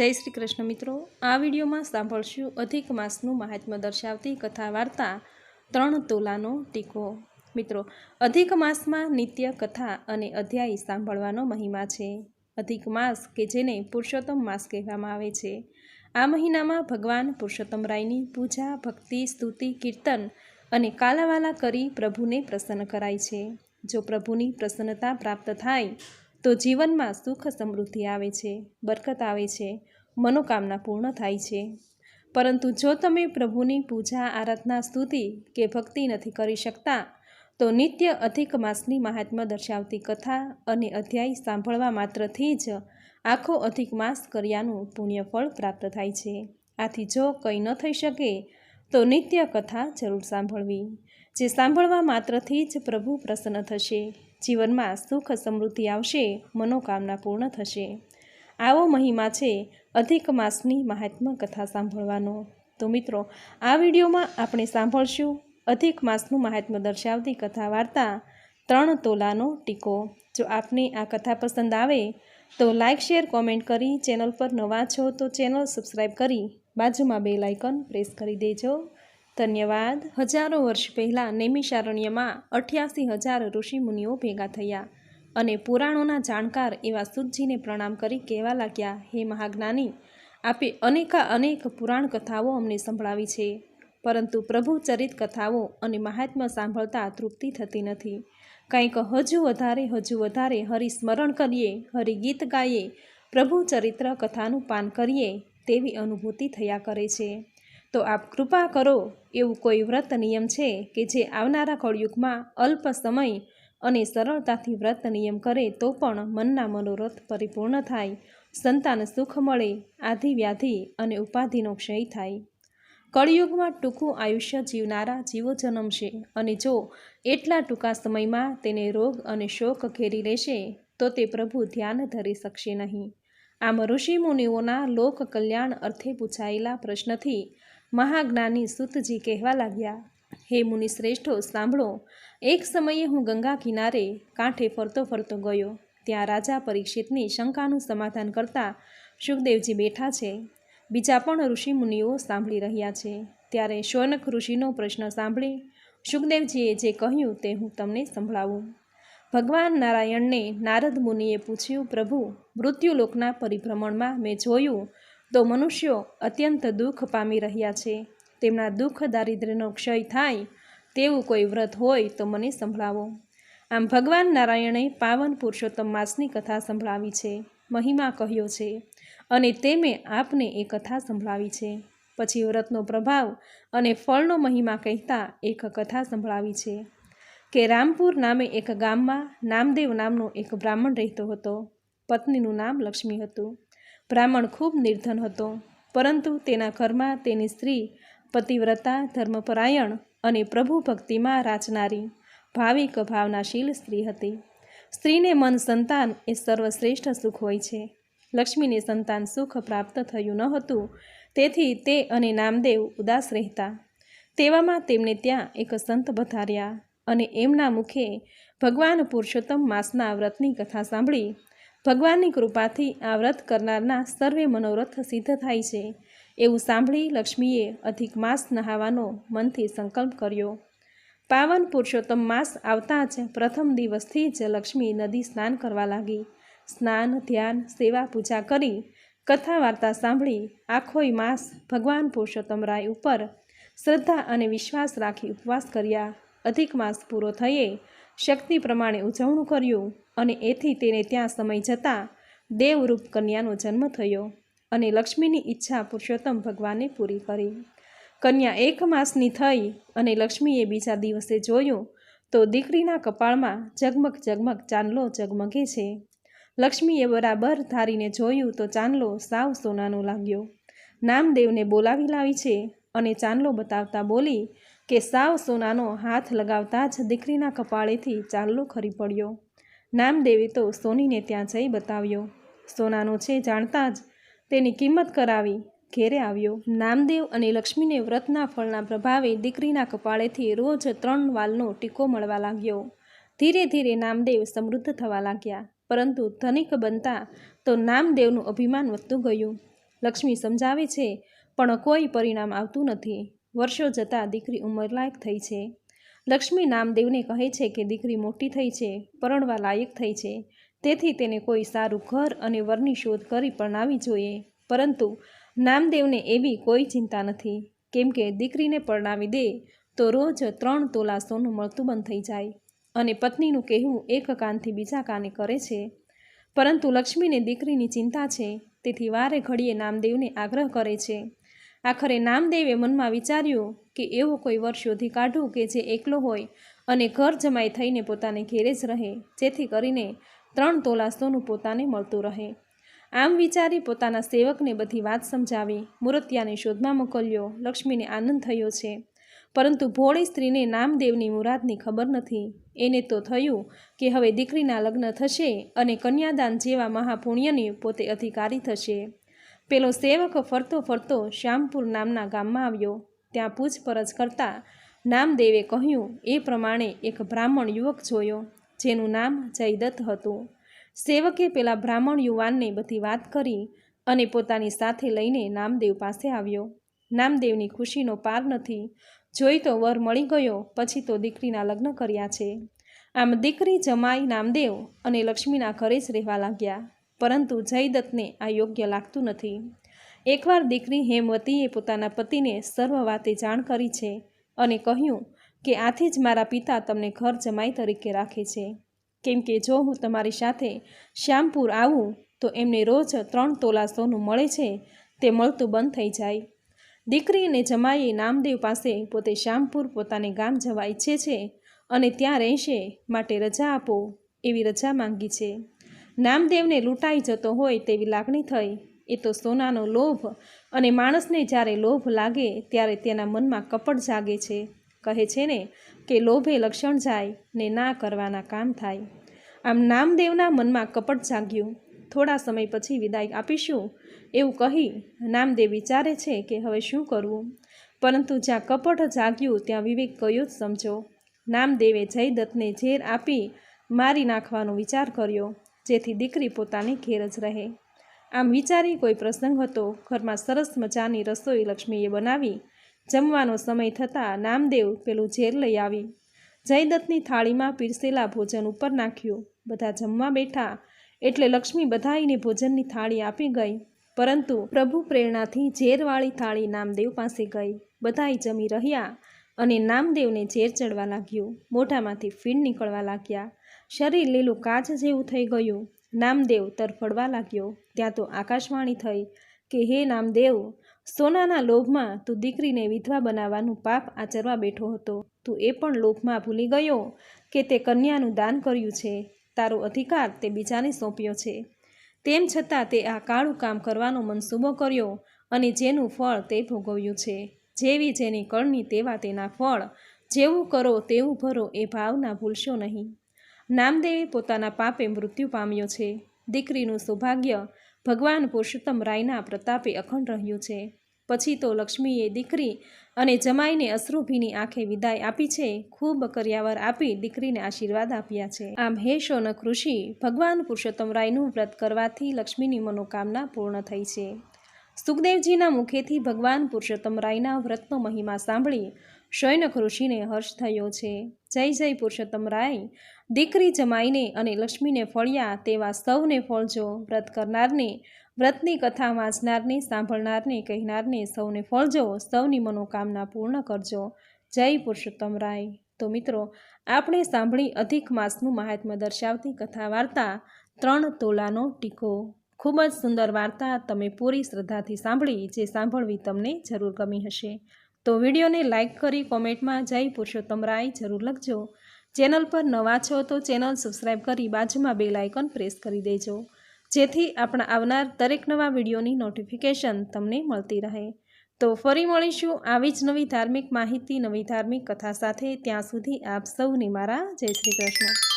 જય શ્રી કૃષ્ણ મિત્રો. આ વિડીયોમાં સાંભળશું અધિક માસનું મહાત્મ્ય દર્શાવતી કથા વાર્તા ત્રણ તોલાનો ટીકો. મિત્રો, અધિક માસમાં નિત્ય કથા અને અધ્યાય સાંભળવાનો મહિમા છે. અધિક માસ કે જેને પુરુષોત્તમ માસ કહેવામાં આવે છે. આ મહિનામાં ભગવાન પુરુષોત્તમ રાયની પૂજા, ભક્તિ, સ્તુતિ, કીર્તન અને કાલાવાલા કરી પ્રભુને પ્રસન્ન કરાય છે. જો પ્રભુની પ્રસન્નતા પ્રાપ્ત થાય તો જીવનમાં સુખ સમૃદ્ધિ આવે છે, બરકત આવે છે, મનોકામના પૂર્ણ થાય છે. પરંતુ જો તમે પ્રભુની પૂજા, આરાધના, સ્તુતિ કે ભક્તિ નથી કરી શકતા, તો નિત્ય અધિક માસની મહાત્મા દર્શાવતી કથા અને અધ્યાય સાંભળવા માત્રથી જ આખો અધિક માસ કર્યાનું પુણ્યફળ પ્રાપ્ત થાય છે. આથી જો કંઈ ન થઈ શકે, તો નિત્ય કથા જરૂર સાંભળવી. જે સાંભળવા માત્રથી જ પ્રભુ પ્રસન્ન થશે. જીવનમાં સુખ સમૃદ્ધિ આવશે, મનોકામના પૂર્ણ થશે. આવો મહિમા છે, અધિક માસની મહાત્મા કથા સાંભળવાનો. તો મિત્રો, આ વિડીયોમાં આપણે સાંભળશું અધિક માસનું મહાત્મ દર્શાવતી કથા વાર્તા, ત્રણ તોલાનો ટીકો. જો આપને આ કથા પસંદ આવે, તો લાઇક શેર, કોમેન્ટ કરી ચેનલ પર નવા છો તો ચેનલ સબસ્ક્રાઈબ કરી બાજુમાં બે લાઇકન પ્રેસ કરી દેજો. ધન્યવાદ. હજારો વર્ષ પહેલાં નૈમિષારણ્યમાં અઠ્યાસી હજાર ઋષિમુનિઓ ભેગા થયા અને પુરાણોના જાણકાર એવા સુતજીને પ્રણામ કરી કહેવા લાગ્યા, હે મહાજ્ઞાની, આપે અનેકા અનેક પુરાણ કથાઓ અમને સંભળાવી છે, પરંતુ પ્રભુ ચરિત કથાઓ અને મહાત્મા સાંભળતા તૃપ્તિ થતી નથી. કંઈક હજુ વધારે હજુ વધારે હરિસ્મરણ કરીએ હરિગીત ગાઈએ, પ્રભુ ચરિત્ર કથાનું પાન કરીએ તેવી અનુભૂતિ થયા કરે છે. તો આપ કૃપા કરો, એવું કોઈ વ્રત નિયમ છે કે જે આવનારા કળયુગમાં અલ્પ સમય અને સરળતાથી વ્રત નિયમ કરે તો પણ મનના મનોરથ પરિપૂર્ણ થાય, સંતાન સુખ મળે, આધિ વ્યાધિ અને ઉપાધિનો ક્ષય થાય. કળિયુગમાં ટૂંકું આયુષ્ય જીવનારા જીવો જન્મશે અને જો એટલા ટૂંકા સમયમાં તેને રોગ અને શોક ઘેરી લેશે, તો તે પ્રભુ ધ્યાન ધરી શકશે નહીં. આમ ઋષિમુનિઓના લોક કલ્યાણ અર્થે પૂછાયેલા પ્રશ્નથી મહાજ્ઞાની સુતજી કહેવા લાગ્યા, હે મુનિ શ્રેષ્ઠો સાંભળો. એક સમયે હું ગંગા કિનારે કાંઠે ફરતો ફરતો ગયો. ત્યાં રાજા પરીક્ષિતની શંકાનું સમાધાન કરતા સુખદેવજી બેઠા છે. બીજા પણ ઋષિમુનિઓ સાંભળી રહ્યા છે. ત્યારે શૌનક ઋષિનો પ્રશ્ન સાંભળી સુખદેવજીએ જે કહ્યું તે હું તમને સંભળાવું. ભગવાન નારાયણને નારદ મુનિએ પૂછ્યું, પ્રભુ, મૃત્યુલોકના પરિભ્રમણમાં મેં જોયું તો મનુષ્યો અત્યંત દુઃખ પામી રહ્યા છે. તેમના દુઃખ દારિદ્ર્યનો ક્ષય થાય તેવું કોઈ વ્રત હોય તો મને સંભળાવો. આમ ભગવાન નારાયણે પાવન પુરુષોત્તમ માસની કથા સંભળાવી છે. મહિમા કહ્યો છે અને તેમે આપને એ કથા સંભળાવી છે. પછી વ્રતનો પ્રભાવ અને ફળનો મહિમા કહેતા એક કથા સંભળાવી છે કે રામપુર નામે એક ગામમાં નામદેવ નામનો એક બ્રાહ્મણ રહેતો હતો. પત્નીનું નામ લક્ષ્મી હતું. બ્રાહ્મણ ખૂબ નિર્ધન હતો. પરંતુ તેના ઘરમાં તેની સ્ત્રી, પતિવ્રતા, ધર્મપરાયણ અને પ્રભુ ભક્તિમાં રાચનારી, ભાવિક ભાવનાશીલ સ્ત્રી હતી. સ્ત્રીને મન સંતાન એ સર્વશ્રેષ્ઠ સુખ હોય છે. લક્ષ્મીને સંતાન સુખ પ્રાપ્ત થયું ન હતું. તેથી તે અને નામદેવ ઉદાસ રહેતા. તેવામાં તેમને ત્યાં એક સંત પધાર્યા અને એમના મુખે ભગવાન પુરુષોત્તમ માસના વ્રતની કથા સાંભળી ભગવાનની કૃપાથી આ વ્રત કરનારના સર્વે મનોરથ સિદ્ધ થાય છે. એવું સાંભળી લક્ષ્મીએ અધિક માસ નહાવાનો મનથી સંકલ્પ કર્યો. પાવન પુરુષોત્તમ માસ આવતા જ પ્રથમ દિવસથી જ લક્ષ્મી નદી સ્નાન કરવા લાગી. સ્નાન, ધ્યાન, સેવા, પૂજા કરી કથા વાર્તા સાંભળી આખોય માસ ભગવાન પુરુષોત્તમ રાય ઉપર શ્રદ્ધા અને વિશ્વાસ રાખી ઉપવાસ કર્યા. અધિક માસ પૂરો થયે શક્તિ પ્રમાણે ઉજવણું કર્યું. અને એથી તેને ત્યાં સમય જતાં દેવરૂપ કન્યાનો જન્મ થયો અને લક્ષ્મીની ઈચ્છા પુરુષોત્તમ ભગવાને પૂરી કરી. કન્યા એક માસની થઈ અને લક્ષ્મીએ બીજા દિવસે જોયું તો દીકરીના કપાળમાં ઝગમગ ઝગમગ ચાંદલો ઝગમગે છે. લક્ષ્મીએ બરાબર ધારીને જોયું તો ચાંદલો સાવ સોનાનો લાગ્યો. નામદેવને બોલાવી લાવી છે અને ચાંદલો બતાવતા બોલી કે સાવ સોનાનો હાથ લગાવતા જ દીકરીના કપાળેથી ચાંદલો ખરી પડ્યો. નામદેવે તો સોનીને ત્યાં જઈ બતાવ્યો. સોનાનો છે જાણતા જ તેની કિંમત કરાવી ઘેરે આવ્યો. નામદેવ અને લક્ષ્મીને વ્રતના ફળના પ્રભાવે દીકરીના કપાળેથી રોજ ત્રણ વાલનો ટીકો મળવા લાગ્યો. ધીરે ધીરે નામદેવ સમૃદ્ધ થવા લાગ્યા. પરંતુ ધનિક બનતા તો નામદેવનું અભિમાન વધતું ગયું. લક્ષ્મી સમજાવે છે, પણ કોઈ પરિણામ આવતું નથી. વર્ષો જતાં દીકરી ઉંમરલાયક થઈ છે. લક્ષ્મી નામદેવને કહે છે કે દીકરી મોટી થઈ છે, પરણવા લાયક થઈ છે. તેથી તેને કોઈ સારું ઘર અને વરની શોધ કરી પરણાવી જોઈએ. પરંતુ નામદેવને એવી કોઈ ચિંતા નથી. કેમ કે દીકરીને પરણાવી દે, તો રોજ ત્રણ તોલા સોનું મળતું બંધ થઈ જાય અને પત્નીનું કહેવું એક કાનથી બીજા કાને કરે છે. પરંતુ લક્ષ્મીને દીકરીની ચિંતા છે. તેથી વારે ઘડીએ નામદેવને આગ્રહ કરે છે. આખરે નામદેવે મનમાં વિચાર્યું કે એવો કોઈ વર શોધી કાઢું કે જે એકલો હોય અને ઘર જમાઈ થઈને પોતાને ઘેરે જ રહે, જેથી કરીને ત્રણ તોલા સોનું પોતાને મળતું રહે. આમ વિચારી પોતાના સેવકને બધી વાત સમજાવી, મૂર્તિયાને શોધમાં મોકલ્યો, લક્ષ્મીને આનંદ થયો છે. પરંતુ ભોળી સ્ત્રીને નામદેવની મુરાદની ખબર નથી. એને તો થયું કે હવે દીકરીના લગ્ન થશે અને કન્યાદાન જેવા મહાપુણ્યની પોતે અધિકારી થશે. પેલો સેવક ફરતો ફરતો શ્યામપુર નામના ગામમાં આવ્યો. ત્યાં પૂછપરછ કરતા નામદેવે કહ્યું, એ પ્રમાણે એક બ્રાહ્મણ યુવક જોયો, જેનું નામ જયદત્ત હતું. સેવકે પેલા બ્રાહ્મણ યુવાનને બધી વાત કરી અને પોતાની સાથે લઈને નામદેવ પાસે આવ્યો. નામદેવની ખુશીનો પાર નથી. જોઈ તો વર મળી ગયો, પછી તો દીકરીના લગ્ન કર્યા છે. આમ દીકરી જમાઈ નામદેવ અને લક્ષ્મીના ઘરે જ રહેવા લાગ્યા. પરંતુ જયદત્તને આ યોગ્ય લાગતું નથી. એકવાર દીકરી હેમવતીએ પોતાના પતિને સર્વ વાતે જાણ કરી છે અને કહ્યું કે આથી જ મારા પિતા તમને ઘર જમાઈ તરીકે રાખે છે. કેમ કે જો હું તમારી સાથે શ્યામપુર આવું, તો એમને રોજ ત્રણ તોલા સોનું મળે છે, તે મળતું બંધ થઈ જાય. દીકરી અને જમાઈએ નામદેવ પાસે પોતે શ્યામપુર પોતાને ગામ જવા ઈચ્છે છે અને ત્યાં રહેશે, માટે રજા આપો, એવી રજા માંગી છે. નામદેવને લૂંટાઈ જતો હોય તેવી લાગણી થઈ. એ તો સોનાનો લોભ અને માણસને જ્યારે લોભ લાગે ત્યારે તેના મનમાં કપટ જાગે છે. કહે છે ને કે લોભે લક્ષણ જાય ને ના કરવાના કામ થાય. આમ નામદેવના મનમાં કપટ જાગ્યું. થોડા સમય પછી વિદાય આપીશું. એવું કહી નામદેવ વિચારે છે કે હવે શું કરવું? પરંતુ જ્યાં કપટ જાગ્યું ત્યાં વિવેક કયો જ સમજો. નામદેવે જયદત્તને ઝેર આપી મારી નાખવાનો વિચાર કર્યો. જેથી દીકરી પોતાની ઘેર જ રહે. આમ વિચારી કોઈ પ્રસંગ હતો, ઘરમાં સરસ મજાની રસોઈ લક્ષ્મીએ બનાવી. જમવાનો સમય થતાં નામદેવ પેલું ઝેર લઈ આવી. જયદત્તની થાળીમાં પીરસેલા ભોજન ઉપર નાખ્યું. બધા જમવા બેઠા. એટલે લક્ષ્મી બધાઈને ભોજનની થાળી આપી ગઈ. પરંતુ પ્રભુ પ્રેરણાથી ઝેરવાળી થાળી નામદેવ પાસે ગઈ. બધાય જમી રહ્યા. અને નામદેવને ઝેર ચડવા લાગ્યું. મોઢામાંથી ફીણ નીકળવા લાગ્યા. શરીર લીલું કાચ જેવું થઈ ગયું. નામદેવ તરફડવા લાગ્યો. ત્યાં તો આકાશવાણી થઈ કે, હે નામદેવ, સોનાના લોભમાં તું દીકરીને વિધવા બનાવવાનું પાપ આચરવા બેઠો હતો. તું એ પણ લોભમાં ભૂલી ગયો કે તે કન્યાનું દાન કર્યું છે. તારો અધિકાર તે બીજાને સોંપ્યો છે. તેમ છતાં તે આ કાળું કામ કરવાનો મનસૂબો કર્યો અને જેનું ફળ તે ભોગવ્યું છે. જેવી જેની કળની તેવા તેના ફળ, જેવું કરો તેવું ભરો એ ભાવના ભૂલશો નહીં. નામદેવે પોતાના પાપે મૃત્યુ પામ્યો છે. દીકરીનું સૌભાગ્ય ભગવાન પુરુષોત્તમ રાયના પ્રતાપે અખંડ રહ્યું છે. પછી તો લક્ષ્મીએ દીકરી અને જમાઈને અશ્રુભીની આંખે વિદાય આપી છે. ખૂબ કર્યાવર આપી દીકરીને આશીર્વાદ આપ્યા છે. આમ હે શોનક ઋષિ, ભગવાન પુરુષોત્તમ રાયનું વ્રત કરવાથી લક્ષ્મીની મનોકામના પૂર્ણ થઈ છે. સુખદેવજીના મુખેથી ભગવાન પુરુષોત્તમ રાયના વ્રતનો મહિમા સાંભળી શૌનક ઋષિને હર્ષ થયો છે. જય જય પુરુષોત્તમ રાય. દીકરી જમાઈને અને લક્ષ્મીને ફળ્યા તેવા સૌને ફળજો. વ્રત કરનારને, વ્રતની કથા વાંચનારને, સાંભળનારને, કહેનારને સૌને ફળજો. સૌની મનોકામના પૂર્ણ કરજો. જય પુરુષોત્તમ રાય. તો મિત્રો, આપણે સાંભળી અધિક માસનું મહાત્મ્ય દર્શાવતી કથા વાર્તા ત્રણ તોલાનો ટીકો. ખૂબ જ સુંદર વાર્તા તમે પૂરી શ્રદ્ધાથી સાંભળી જે સાંભળવી તમને જરૂર ગમી હશે. તો વિડીયોને લાઇક કરી કોમેન્ટમાં જય પુરુષોત્તમ રાય જરૂર લખજો. ચેનલ પર નવા છો તો ચેનલ સબસ્ક્રાઈબ કરી બાજુમાં બે લાઇકન પ્રેસ કરી દેજો. જેથી આપણા આવનાર દરેક નવા વિડીયોની નોટિફિકેશન તમને મળતી રહે. તો ફરી મળીશું આવી જ નવી ધાર્મિક માહિતી, નવી ધાર્મિક કથા સાથે. ત્યાં સુધી આપ સૌને મારા જય શ્રી કૃષ્ણ.